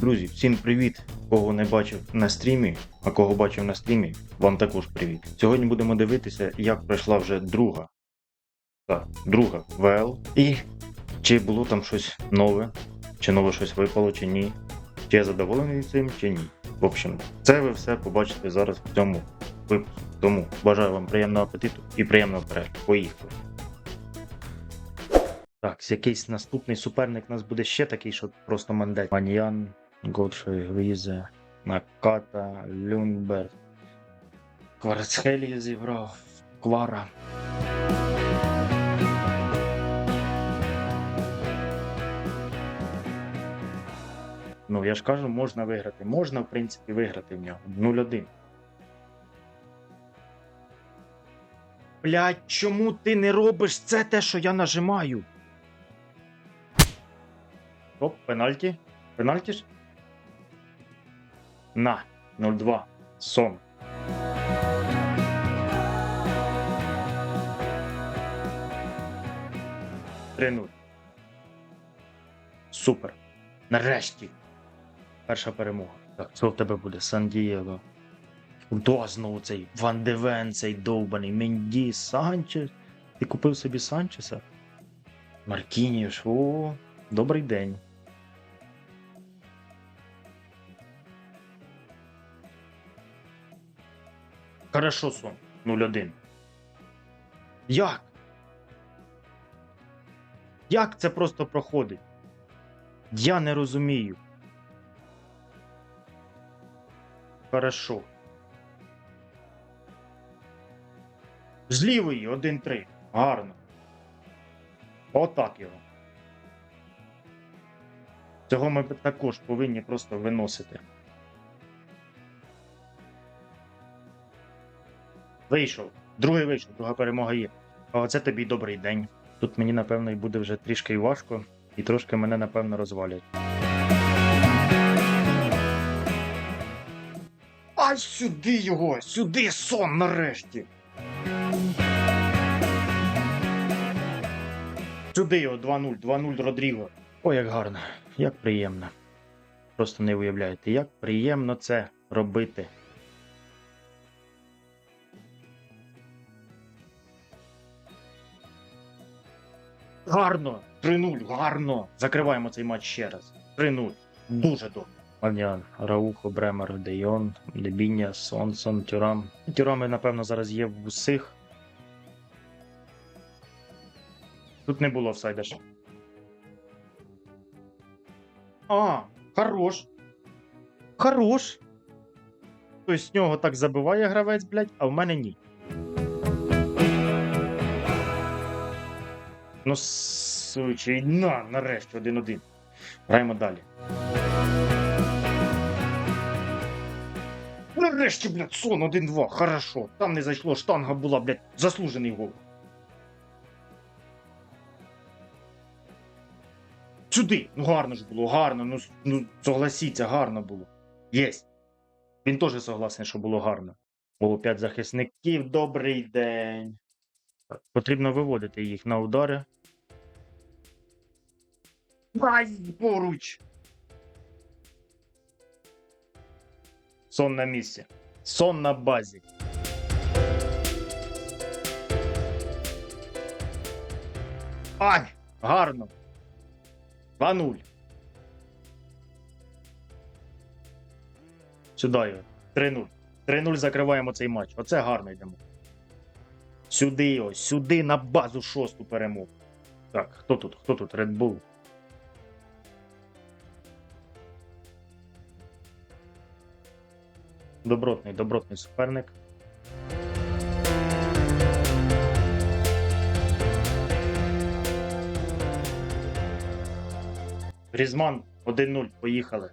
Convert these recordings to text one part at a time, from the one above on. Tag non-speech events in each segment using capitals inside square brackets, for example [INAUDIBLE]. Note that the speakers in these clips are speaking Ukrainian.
Друзі, всім привіт! Кого не бачив на стрімі, а кого бачив на стрімі, вам також привіт. Сьогодні будемо дивитися, як пройшла вже друга. Так, друга ВЛ. І чи було там щось нове, чи нове щось випало, чи ні. Чи я задоволений цим, чи ні. В общем, це ви все побачите зараз в цьому випуску. Тому бажаю вам приємного апетиту і приємного перегляду. Поїхали! Так, якийсь наступний суперник у нас буде ще такий, що просто мандець. Маньян, Готшой, Грізе, Наката, Люнберг. Кварцхелі зібрав, Квара. Ну, я ж кажу, можна виграти. Можна, в принципі, виграти в нього. 0-1. Блять, чому ти не робиш це те, що я нажимаю? Оп, пенальті. Пенальті ж? На, 0-2. Сон. Три нуль. Супер. Нарешті. Перша перемога. Так, що в тебе буде? Сан-Дієго. Да, знову цей Ван Девен, цей довбаний, Менді, Санчес. Ти купив собі Санчеса? Маркініш, о, добрий день. Хорошо, сон. 0-1. Як? Як це просто проходить? Я не розумію. Хорошо. З лівої 1-3. Гарно. Отак його. Цього ми також повинні просто виносити. Вийшов. Другий вийшов, друга перемога є. А оце тобі добрий день. Тут мені, напевно, і буде вже трішки важко, і трошки мене, напевно, розвалять. Ай сюди його! Сюди сон нарешті! Сюди його 2-0, 2-0 Родріго. Ой, як гарно, як приємно. Просто не уявляєте, як приємно це робити. Гарно! 3-0, гарно! Закриваємо цей матч ще раз. 3-0. Дуже добре. Манян, Раухо, Бремер, Дейон, Лебіння, Сонсон, Тюрам. Тюрами, напевно, зараз є в усіх. Тут не було офсайда ще. А, хорош. Хорош. Тобто з нього так забиває гравець, блядь, а в мене ні. Ну, сучий, на, нарешті, один-один. Граємо далі. Нарешті, блядь, сон 1-2, хорошо. Там не зайшло, штанга була, блядь, заслужений гол. Сюди! Ну гарно ж було, гарно. Ну, ну согласіться, гарно було. Єсть. Він теж согласний, що було гарно. О, п'ять захисників, добрий день. Потрібно виводити їх на удари. Ай, поруч! Сон на місці. Сон на базі. Ай! Гарно. 2-0. Сюди його. 3-0. 3-0 закриваємо цей матч. Оце гарно йдемо. Сюди його, сюди на базу шосту перемогу. Так, хто тут? Хто тут? Red Bull. Добротний, добротний суперник. Грізман 1-0. Поїхали.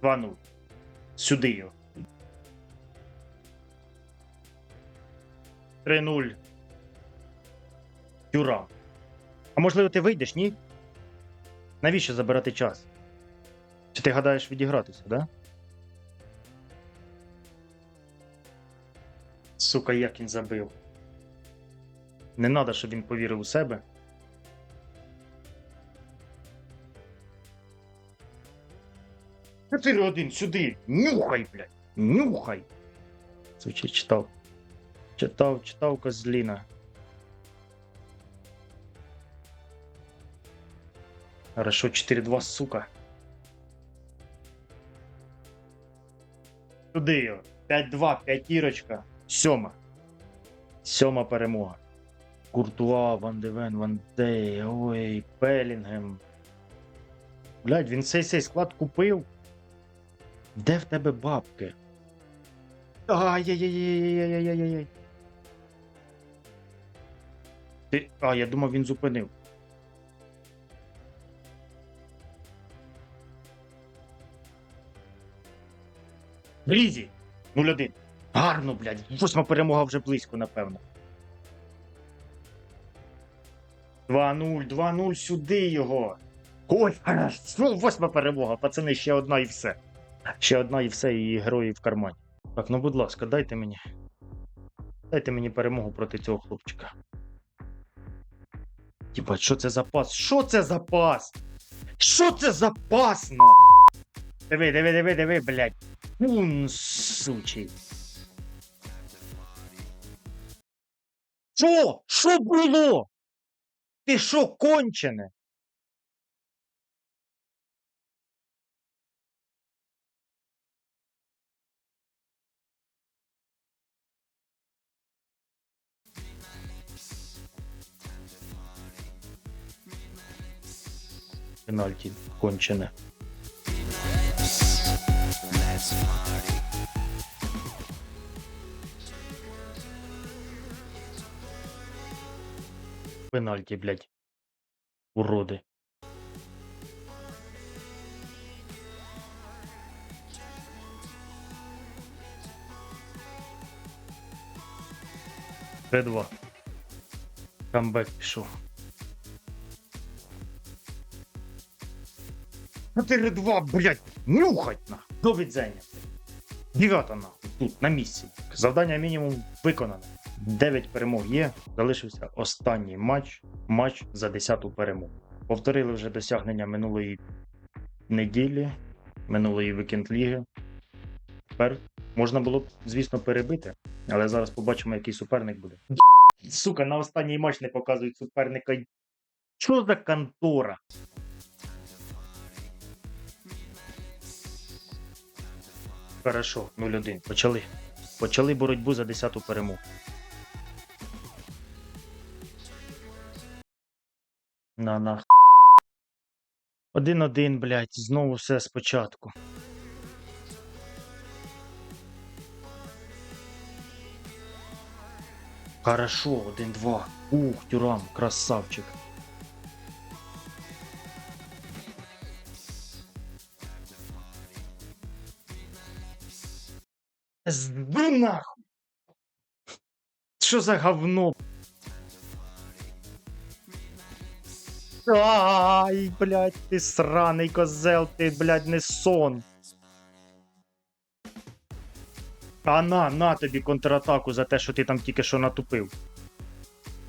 Два 0 Сюди його. 3-0. Тюрам. А можливо, ти вийдеш, ні? Навіщо забирати час? Чи ти гадаєш відігратися, да? Сука, як він забив. Не треба, щоб він повірив у себе. Чотири один сюди. Нюхай, блядь! Нюхай! Звучить, читав. Читав, читав козліна. Хорошо, 4-2, сука. Туди його. 5-2, п'ятірочка. Сьома. Сьома перемога. Куртуа, Ван Девен, Ван Дей, ой, Пелінгем. Блядь, він цей цей склад купив. Де в тебе бабки? Ай-яй-яй-яй-яй-яй-яй-яй. Ти... А, я думав, він зупинив. Брізі! 0-1. Гарно, блядь. Восьма перемога вже близько, напевно. 2-0, 2-0 сюди його. Ой, хорошо, восьма перемога, пацани, ще одна і все. Ще одна і все, і герої в кармані. Так, ну будь ласка, дайте мені. Дайте мені перемогу проти цього хлопчика. Єбать, що це за пас? Що це за пас? Що це за пас, на? Диви, диви, диви, диви, блядь. Пун, сучий. Що? Що було? Ти що, кончене? Пенальті кончене. Пенальті, блядь. Уроди. Т2. Камбек пішов. 4-2, блядь, нюхать на. До відзення. Дев'ята на. Тут, на місці. Завдання мінімум виконане. 9 перемог є. Залишився останній матч. Матч за 10-ту перемогу. Повторили вже досягнення минулої неділі, минулої вікенд ліги. Тепер можна було б, звісно, перебити, але зараз побачимо, який суперник буде. Сука, на останній матч не показують суперника. Що за контора? Хорошо, 0-1. Почали. Почали боротьбу за 10-ту перемогу. На нах. Один-один, блядь, знову все спочатку. Хорошо, один-два. Ух, Тюрам, красавчик. Зду нахуй! Що за говно? Ай, блядь, ти сраний козел, ти, блядь, не сон. А на, на тобі контратаку за те, що ти там тільки що натупив.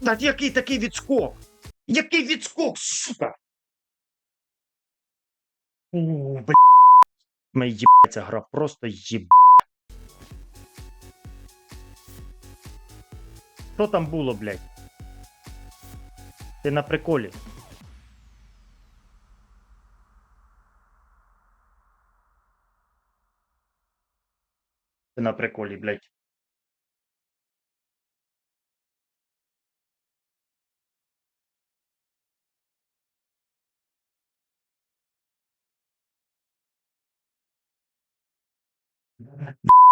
Та який такий відскок? Який відскок, сука? У, блядь. Ми їбаться гра, просто їб. Що там було, блядь? Ти на приколі. Ти на приколі, блядь.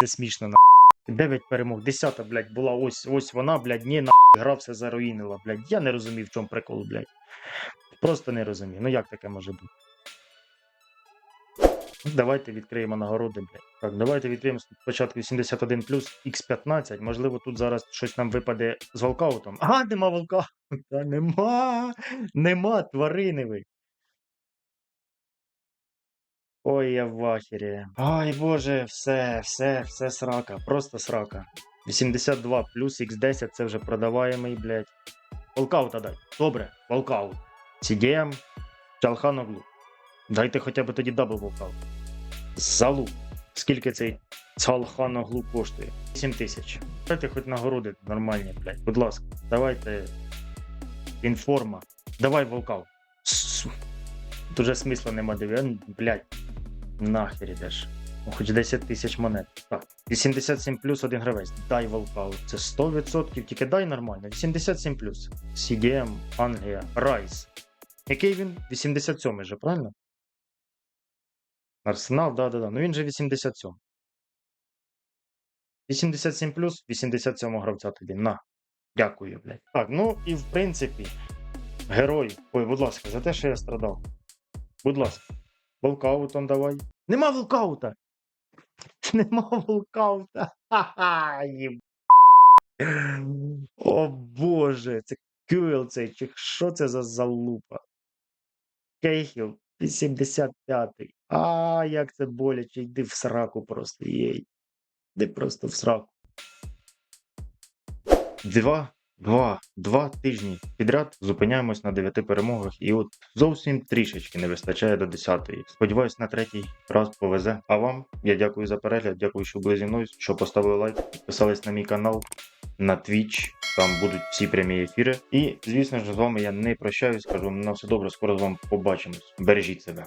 Це смішно, на. 9 перемог, 10 блядь, була ось, ось вона, блядь, ні, на гра все заруїнила, блядь. Я не розумів, в чому прикол, блядь. Просто не розумію. Ну як таке може бути? Давайте відкриємо нагороди, блядь. Так, давайте відкриємо спочатку 71 плюс X15. Можливо, тут зараз щось нам випаде з волкаутом. А, нема волкаута. [LAUGHS] Нема. Нема тварини ви. Ой, я в ахері. Ой, боже, все, все, все срака. Просто срака. 82 плюс X10 це вже продаваємий, блядь. Волкаута дай. Добре, волкаут. CDM, Чалханоглу. Дайте хоча б тоді дабл волкаут. Залу. Скільки цей Цалханоглу коштує? 7 тисяч. Дайте хоч нагороди нормальні, блядь. Будь ласка, давайте. Інформа. Давай волкав. Су. Дуже смисла нема диві. Блядь. Нахер ідеш. Ну, Хоч 10 тисяч монет. Так. 87 плюс один гравець. Дай волкаут. Це 100%. Тільки дай нормально. 87 плюс. CGM, Англія, Райс. Який він? 87 же, правильно? Арсенал, да, да, да. Ну він же 87. 87 плюс 87 гравця тобі. На. Дякую, блядь. Так, ну і в принципі, герой. Ой, будь ласка, за те, що я страдав. Будь ласка, волкаутом давай. Нема волкаута! [LAUGHS] Нема волкаута. Ха-ха. О боже, це Кюел цей, чи що це за залупа? Кейхіл, 85-й. А, як це боляче, йди в сраку просто, єй. Йди просто в сраку. Два, два, два тижні підряд зупиняємось на дев'яти перемогах, і от зовсім трішечки не вистачає до десятої. Сподіваюсь, на третій раз повезе. А вам я дякую за перегляд, дякую, що були зі мною, що поставили лайк, підписались на мій канал, на Twitch. Там будуть всі прямі ефіри. І, звісно ж, з вами я не прощаюсь. Кажу на все добре, скоро з вами побачимось. Бережіть себе.